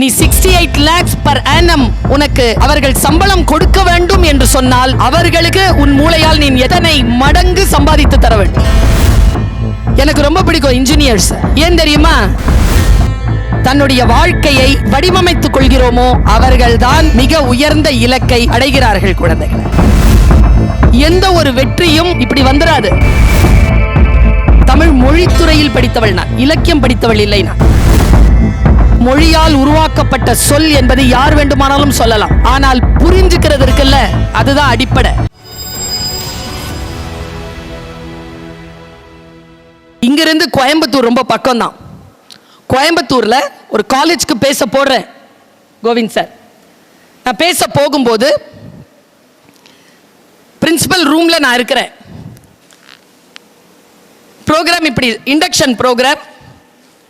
நீ sixty eight lakhs per annum உனக்கு அவர்கள் சம்பளம் கொடுக்க வேண்டும் என்று சொன்னால் அவர்களுக்கு உன் மூளையால் நீ எத்தனை மடங்கு சம்பாதித்து தர வேண்டும். எனக்கு ரொம்ப பிடிக்கும் இன்ஜினியர்ஸ் ஏன் தெரியுமா? தன்னுடைய வாழ்க்கையை வடிவமைத்துக் கொள்கிறோமோ அவர்கள்தான் மிக உயர்ந்த இலக்கை அடைகிறார்கள் குழந்தைகள். எந்த ஒரு வெற்றியும் இப்படி வந்துடாது தமிழ் மொழித்துறையில் படித்தவள் நான் இலக்கியம் படித்தவள் இல்லை நான். மொழியால் உருவாக்கப்பட்ட சொல் என்பது யார் வேண்டுமானாலும் சொல்லலாம். ஆனால் புரிஞ்சுக்கிறது இருக்குல்ல அதுதான் அடிப்படை. இங்கிருந்து கோயம்புத்தூர் ரொம்ப பக்கம் தான் ஒரு காலேஜ்க்கு பேச போடுறேன் கோவிந்த் சார். நான் பேச போகும்போது பிரின்சிபல் ரூமில் நான் இருக்கிறேன். ப்ரோக்ராம் இப்படி இண்டக்ஷன் ப்ரோக்ராம்.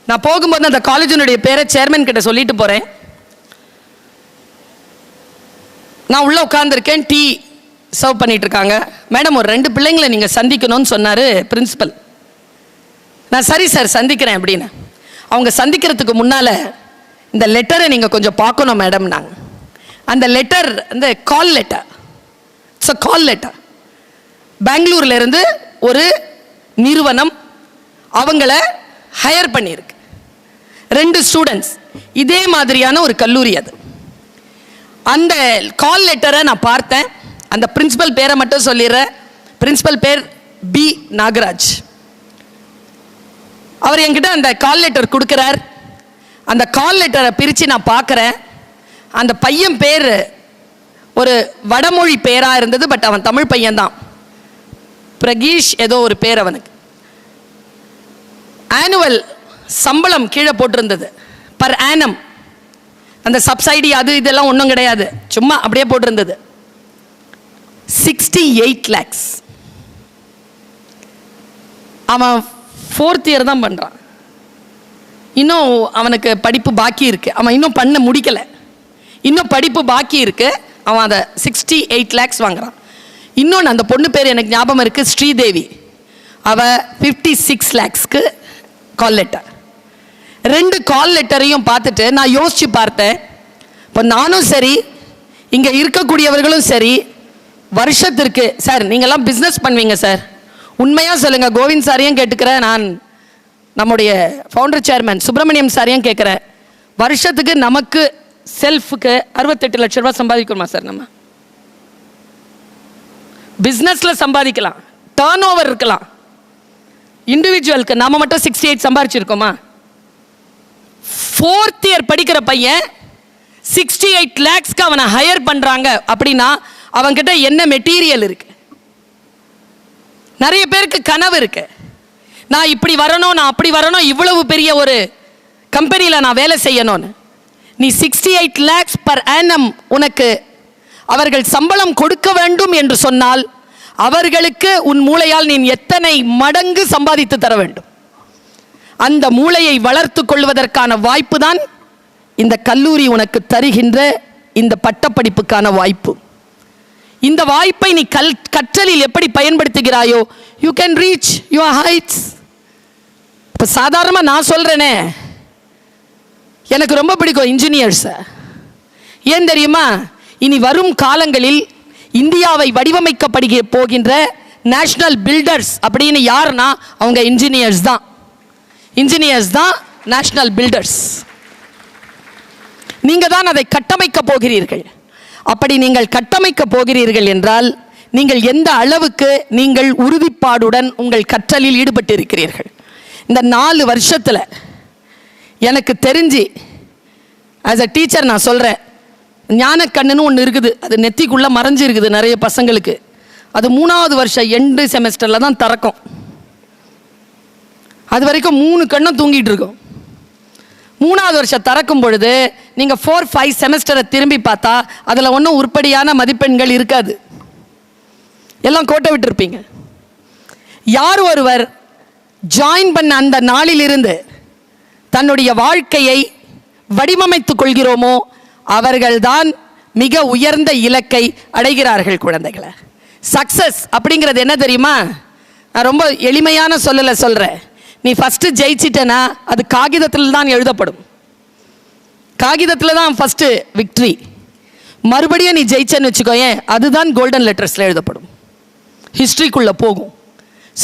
நான் போகும்போது அந்த காலேஜினுடைய பேரை சேர்மன் கிட்ட சொல்லிட்டு போறேன். நான் உள்ள உட்காந்துருக்கேன் டீ சர்வ் பண்ணிட்டு இருக்காங்க. மேடம் ஒரு ரெண்டு பிள்ளைங்களை நீங்க சந்திக்கணும்னு சொன்னாரு பிரின்சிபல் நான் சரி சார் சந்திக்கிறேன் அப்படின்னு. அவங்க சந்திக்கிறதுக்கு முன்னால இந்த லெட்டரை நீங்க கொஞ்சம் பார்க்கணும் மேடம் நாங்க. அந்த லெட்டர் அந்த call letter it's a call letter பெங்களூர்ல இருந்து ஒரு நிறுவனம் அவங்கள ஹையர் பண்ணியிருக்கு. ரெண்டு ஸ்டூடெண்ட்ஸ் இதே மாதிரியான ஒரு கல்லூரி அது. அந்த கால் லெட்டரை நான் பார்த்தேன். அந்த பிரின்சிபல் பேரை மட்டும் சொல்லிடுறேன். பிரின்ஸிபல் பேர் பி நாகராஜ். அவர் என்கிட்ட அந்த கால் லெட்டர் கொடுக்குறார். அந்த கால் லெட்டரை பிரித்து நான் பார்க்குறேன். அந்த பையன் பேர் ஒரு வடமொழி பேராக இருந்தது பட் அவன் தமிழ் பையன்தான். பிரகீஷ் ஏதோ ஒரு பேர் அவனுக்கு. ஆனுவல் சம்பளம் கீழே போட்டிருந்தது. பர் ஆனம் அந்த சப்சைடி அது இதெல்லாம் ஒன்றும் கிடையாது. சும்மா அப்படியே போட்டிருந்தது. சிக்ஸ்டி எயிட் லேக்ஸ் அவன் ஃபோர்த் இயர் தான் பண்ணுறான் இன்னும் அவனுக்கு படிப்பு பாக்கி இருக்குது அவன் இன்னும் பண்ண முடிக்கலை. இன்னும் படிப்பு பாக்கி இருக்குது அவன் அதை சிக்ஸ்டி எயிட் லேக்ஸ் வாங்குறான். இன்னொன்று அந்த பொண்ணு பேர் எனக்கு ஞாபகம் இருக்குது ஸ்ரீதேவி. அவள் ஃபிஃப்டி சிக்ஸ் லேக்ஸ்க்கு கால் லெட்டர் ரெண்டு கால் லெட்டரையும் பார்த்துட்டு நான் யோசித்து பார்த்தேன். இப்போ நானும் சரி இங்கே இருக்கக்கூடியவர்களும் சரி வருஷத்திற்கு சார் நீங்கள்லாம் பிஸ்னஸ் பண்ணுவீங்க சார் உண்மையாக சொல்லுங்கள் கோவிந்த் சாரையும் கேட்டுக்கிறேன் நான் நம்முடைய ஃபவுண்டர் சேர்மேன் சுப்பிரமணியம் சாரையும் கேட்குறேன். வருஷத்துக்கு நமக்கு செல்ஃபுக்கு அறுபத்தெட்டு லட்ச ரூபா சம்பாதிக்கணுமா சார் நம்ம? பிஸ்னஸில் சம்பாதிக்கலாம் டேர்ன் ஓவர் இருக்கலாம் இண்டிவிஜுவலுக்கு நாம் மட்டும் சிக்ஸ்டி எயிட் சம்பாரிச்சிருக்கோமா? ஃபோர்த் இயர் படிக்கிற பையன் சிக்ஸ்டி எயிட் லேக்ஸ்க்கு அவனை ஹையர் பண்ணுறாங்க அப்படின்னா அவன்கிட்ட என்ன மெட்டீரியல் இருக்கு? நிறைய பேருக்கு கனவு இருக்கு. நான் இப்படி வரணும் நான் அப்படி வரணும் இவ்வளவு பெரிய ஒரு கம்பெனியில் நான் வேலை செய்யணும்னு. நீ sixty eight lakhs per annum உனக்கு அவர்கள் சம்பளம் கொடுக்க வேண்டும் என்று சொன்னால் அவர்களுக்கு உன் மூளையால் நீ எத்தனை மடங்கு சம்பாதித்து தர வேண்டும்? அந்த மூளையை வளர்த்து கொள்வதற்கான வாய்ப்பு தான் இந்த கல்லூரி உனக்கு தருகின்ற இந்த பட்டப்படிப்புக்கான வாய்ப்பு. இந்த வாய்ப்பை நீ கல் கற்றலில் எப்படி பயன்படுத்துகிறாயோ you can reach your heights இப்போ சாதாரணமாக நான் சொல்கிறேனே எனக்கு ரொம்ப பிடிக்கும் இன்ஜினியர்ஸை ஏன் தெரியுமா? இனி வரும் காலங்களில் இந்தியாவை வடிவமைக்கப்படுக போகின்ற நேஷனல் பில்டர்ஸ் அப்படின்னு யாருன்னா அவங்க இன்ஜினியர்ஸ் தான். இன்ஜினியர்ஸ் தான் நேஷனல் பில்டர்ஸ் நீங்கள் தான் அதை கட்டமைக்க போகிறீர்கள். அப்படி நீங்கள் கட்டமைக்க போகிறீர்கள் என்றால் நீங்கள் எந்த அளவுக்கு நீங்கள் உறுதிப்பாடுடன் உங்கள் கற்றலில் ஈடுபட்டு இருக்கிறீர்கள் இந்த நாலு வருஷத்தில் எனக்கு தெரிஞ்சு ஆஸ் அ டீச்சர் நான் சொல்கிறேன் ஞானக்கண்ணுன்னு ஒன்று இருக்குது. அது நெத்திக்குள்ளே மறைஞ்சு இருக்குது நிறைய பசங்களுக்கு. அது மூணாவது வருஷம் எண்டு செமஸ்டரில் தான் திறக்கும். அது வரைக்கும் மூணு கண்ணும் தூங்கிட்டு இருக்கும். மூணாவது வருஷம் திறக்கும் பொழுது நீங்கள் ஃபோர் ஃபைவ் செமஸ்டரை திரும்பி பார்த்தா அதில் ஒன்றும் உருப்படியான மதிப்பெண்கள் இருக்காது. எல்லாம் கோட்டை விட்டுருப்பீங்க யார் ஒருவர் ஜாயின் பண்ண அந்த நாளிலிருந்து தன்னுடைய வாழ்க்கையை வடிவமைத்துக் கொள்கிறோமோ அவர்கள்தான் மிக உயர்ந்த இலக்கை அடைகிறார்கள் குழந்தைகளை. சக்சஸ் அப்படிங்கிறது என்ன தெரியுமா? நான் ரொம்ப எளிமையான சொல்லலை சொல்கிறேன் நீ ஃபஸ்ட்டு ஜெயிச்சிட்டனா அது காகிதத்தில் தான் எழுதப்படும். காகிதத்தில் தான் ஃபஸ்ட்டு விக்ட்ரி மறுபடியும் நீ ஜெயிச்சேன்னு வச்சுக்கோயேன் அதுதான் கோல்டன் லெட்டர்ஸில் எழுதப்படும். ஹிஸ்ட்ரிக்குள்ளே போகும்.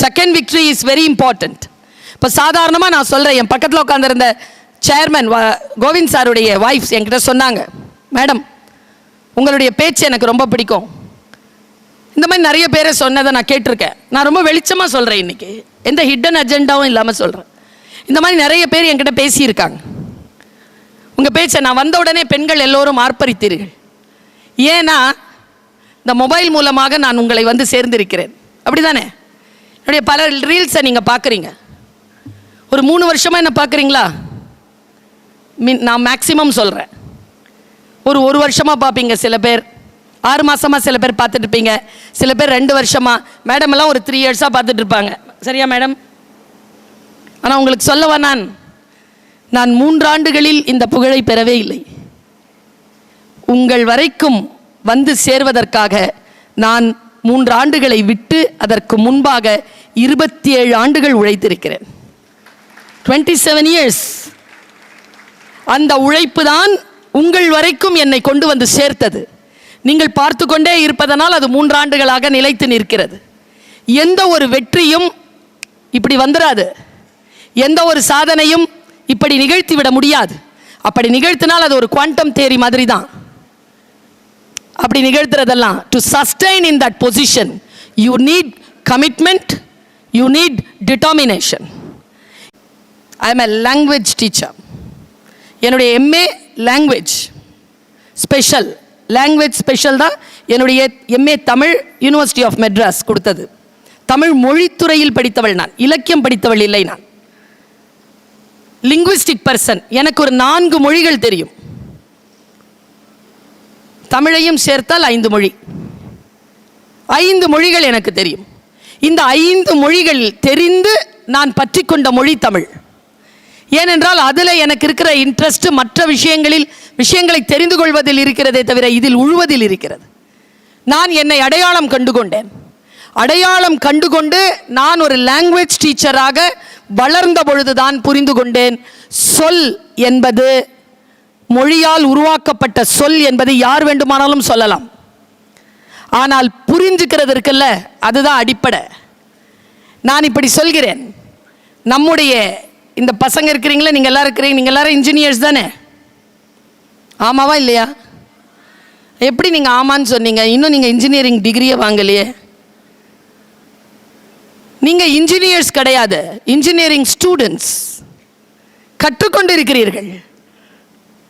Second victory is very important இப்போ சாதாரணமாக நான் சொல்கிறேன் என் பக்கத்தில் உட்காந்துருந்த சேர்மன் கோவிந்த் சாருடைய ஒய்ஃப் என்கிட்ட சொன்னாங்க மேடம் உங்களுடைய பேச்சு எனக்கு ரொம்ப பிடிக்கும். இந்த மாதிரி நிறைய பேரை சொன்னதை நான் கேட்டிருக்கேன். நான் ரொம்ப வெளிச்சமாக சொல்கிறேன் இன்றைக்கி எந்த ஹிடன் அஜெண்டாவும் இல்லாமல் சொல்கிறேன் இந்த மாதிரி நிறைய பேர் என்கிட்ட பேசியிருக்காங்க. உங்கள் பேச்சை நான் வந்த உடனே பெண்கள் எல்லோரும் ஆர்ப்பரித்தீர்கள். ஏன்னா இந்த மொபைல் மூலமாக நான் உங்களை வந்து சேர்ந்திருக்கிறேன். அப்படிதானே? என்னுடைய பல ரீல்ஸை நீங்கள் பார்க்குறீங்க ஒரு மூணு வருஷமாக என்ன பார்க்குறீங்களா மீன் நான் மேக்ஸிமம் சொல்கிறேன் ஒரு ஒரு வருஷமாக பார்ப்பீங்க சில பேர். ஆறு மாதமாக சில பேர் பார்த்துட்டு இருப்பீங்க சில பேர் ரெண்டு வருஷமாக மேடம் எல்லாம் ஒரு த்ரீ இயர்ஸாக பார்த்துட்டு இருப்பாங்க சரியா மேடம் ஆனால் உங்களுக்கு சொல்லவா நான்? நான் மூன்றாண்டுகளில் இந்த புகழை பெறவே இல்லை. உங்கள் வரைக்கும் வந்து சேர்வதற்காக நான் மூன்று ஆண்டுகளை விட்டு அதற்கு முன்பாக இருபத்தி ஏழு ஆண்டுகள் உழைத்திருக்கிறேன். டுவெண்ட்டி செவன் இயர்ஸ் அந்த உழைப்பு தான் உங்கள் வரைக்கும் என்னை கொண்டு வந்து சேர்த்தது. நீங்கள் பார்த்து கொண்டே இருப்பதனால் அது மூன்றாண்டுகளாக நிலைத்து நிற்கிறது. எந்த ஒரு வெற்றியும் இப்படி வந்துடாது எந்த ஒரு சாதனையும் இப்படி நிகழ்த்தி விட முடியாது. அப்படி நிகழ்த்தினால் அது ஒரு குவாண்டம் தேரி மாதிரி தான் அப்படி நிகழ்த்துறதெல்லாம் to sustain in that position you need commitment you need determination I am a language teacher என்னுடைய MA language special language special தான் என்னுடைய MA Tamil university of Madras கொடுத்தது. தமிழ் மொழித்துறையில் படித்தவள் நான் இலக்கியம் படித்தவள் இல்லை நான். லிங்குவிஸ்டிக் பர்சன் எனக்கு ஒரு நான்கு மொழிகள் தெரியும். தமிழையும் சேர்த்தால் ஐந்து மொழி. ஐந்து மொழிகள் எனக்கு தெரியும். இந்த ஐந்து மொழிகள் தெரிந்து நான் பற்றி கொண்ட மொழி தமிழ். ஏனென்றால் அதில் எனக்கு இருக்கிற இன்ட்ரெஸ்ட் மற்ற விஷயங்களில் விஷயங்களை தெரிந்து கொள்வதில் இருக்கிறதே தவிர இதில் உழுவதில் இருக்கிறது. நான் என்னை அடையாளம் கண்டு கொண்டேன் அடையாளம் கண்டுகொண்டு நான் ஒரு லாங்குவேஜ் டீச்சராக வளர்ந்த பொழுதுதான் புரிந்து கொண்டேன். சொல் என்பது மொழியால் உருவாக்கப்பட்ட சொல் என்பது யார் வேண்டுமானாலும் சொல்லலாம். ஆனால் புரிஞ்சுக்கிறது இருக்குல்ல அதுதான் அடிப்படை. நான் இப்படி சொல்கிறேன். நம்முடைய இந்த பசங்க இருக்கிறீங்களே நீங்கள் எல்லாரும் இருக்கிறீங்க நீங்கள் எல்லாரும் இன்ஜினியர்ஸ் தானே? ஆமாவா இல்லையா? எப்படி நீங்கள் ஆமான்னு சொன்னீங்க? இன்னும் நீங்கள் இன்ஜினியரிங் டிகிரியே வாங்கலையே. நீங்கள் இன்ஜினியர்ஸ் கிடையாது இன்ஜினியரிங் ஸ்டூடெண்ட்ஸ் கற்றுக்கொண்டு இருக்கிறீர்கள்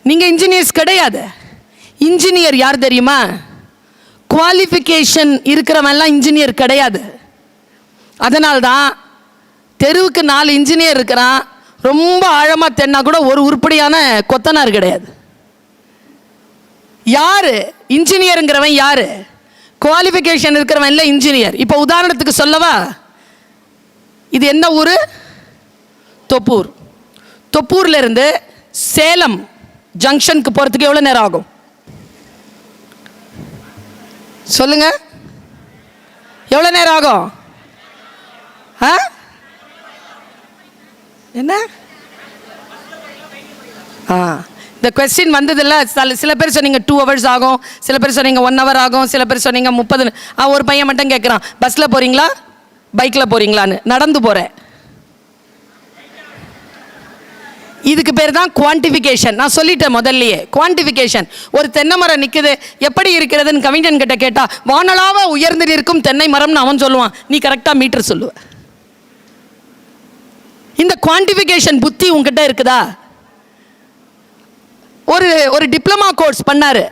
நீங்கள் இன்ஜினியர்ஸ் கிடையாது. இன்ஜினியர் யார் தெரியுமா? குவாலிஃபிகேஷன் இருக்கிறவன்லாம் இன்ஜினியர் கிடையாது. அதனால்தான் தெருவுக்கு நாலு இன்ஜினியர் இருக்கிறான் ரொம்ப ஆழமாக தென்னா கூட ஒரு உருப்படியான கொத்தனார் கிடையாது. யார்? இன்ஜினியருங்கிறவன் யார்? குவாலிஃபிகேஷன் இருக்கிறவன் இல்லை இன்ஜினியர். இப்போ உதாரணத்துக்கு சொல்லவா? இது என்ன ஊர்? தொப்பூர். தொப்பூர்லேருந்து சேலம் ஜங்ஷனுக்கு போகிறதுக்கு எவ்வளோ நேரம் ஆகும்? சொல்லுங்க. எவ்வளோ நேரம் ஆகும்? ஆ? என்ன? ஆ. இந்த கொஸ்டின் வந்ததில்ல. சில சில பேர் சொன்னீங்க டூ ஹவர்ஸ் ஆகும். சில பேர் சொன்னீங்க ஒன் ஹவர் ஆகும். சில பேர் சொன்னீங்க முப்பது ஆ ஒரு பையன் மட்டும் கேட்குறான் பஸ்ஸில் போகிறீங்களா பைக்கில் போகிறீங்களான்னு நடந்து போகிறேன் இதுக்கு பேர் தான் குவான்டிஃபிகேஷன் நான் சொல்லிட்டேன் முதல்லையே. குவான்டிஃபிகேஷன் ஒரு தென்னை மரம் நிற்குது எப்படி இருக்கிறதுன்னு கவிஞன் கிட்ட கேட்டால் வானலாவ உயர்ந்து நிற்கும் தென்னை மரம்னு அவன் சொல்லுவான். நீ கரெக்டாக மீட்டர் சொல்லுவேன் இந்த குவான்டிஃபிகேஷன் புத்தி உங்ககிட்ட இருக்குதா? ஒரு ஒரு டிப்ளமா கோர்ஸ் பண்ணார்.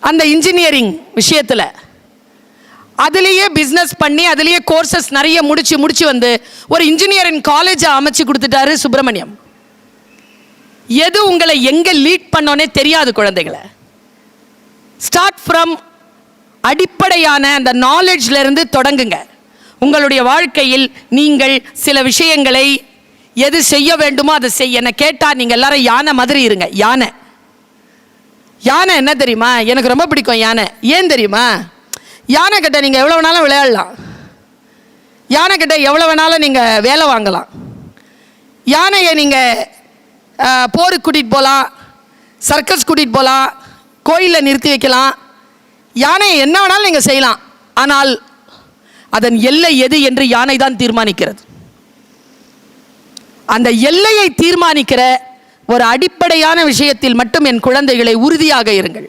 அந்த இன்ஜினியரிங் விஷயத்தில். அதுலேயே பிஸ்னஸ் பண்ணி அதுலேயே கோர்சஸ் நிறைய முடிச்சு முடிச்சு வந்து ஒரு இன்ஜினியரிங் காலேஜை அமைச்சு கொடுத்துட்டாரு சுப்பிரமணியம். எது உங்களை எங்கே லீட் பண்ணோன்னே தெரியாது குழந்தைகளை. ஸ்டார்ட் ஃப்ரம் அடிப்படையான அந்த நாலேஜ்லேருந்து தொடங்குங்க. உங்களுடைய வாழ்க்கையில் நீங்கள் சில விஷயங்களை எது செய்ய வேண்டுமோ அதை செய்ய என்ன கேட்டால் நீங்கள் எல்லாரும் யானை மாதிரி இருங்க. யானை. யானை என்ன தெரியுமா? எனக்கு ரொம்ப பிடிக்கும் யானை. ஏன் தெரியுமா? யானை கிட்ட நீங்கள் எவ்வளோ வேணாலும் விளையாடலாம். யானை கிட்ட எவ்வளோ வேணாலும் நீங்கள் வேலை வாங்கலாம். யானையை நீங்கள் போருக்கு கூட்டிகிட்டு போகலாம் சர்க்கஸ் கூட்டிகிட்டு போகலாம் கோயிலில் நிறுத்தி வைக்கலாம். யானையை என்ன வேணாலும் நீங்கள் செய்யலாம். ஆனால் அதன் எல்லை எது என்று யானை தான் தீர்மானிக்கிறது? அந்த எல்லையை தீர்மானிக்கிற ஒரு அடிப்படையான விஷயத்தில் மட்டும் என் குழந்தைகளை உறுதியாக இருங்கள்.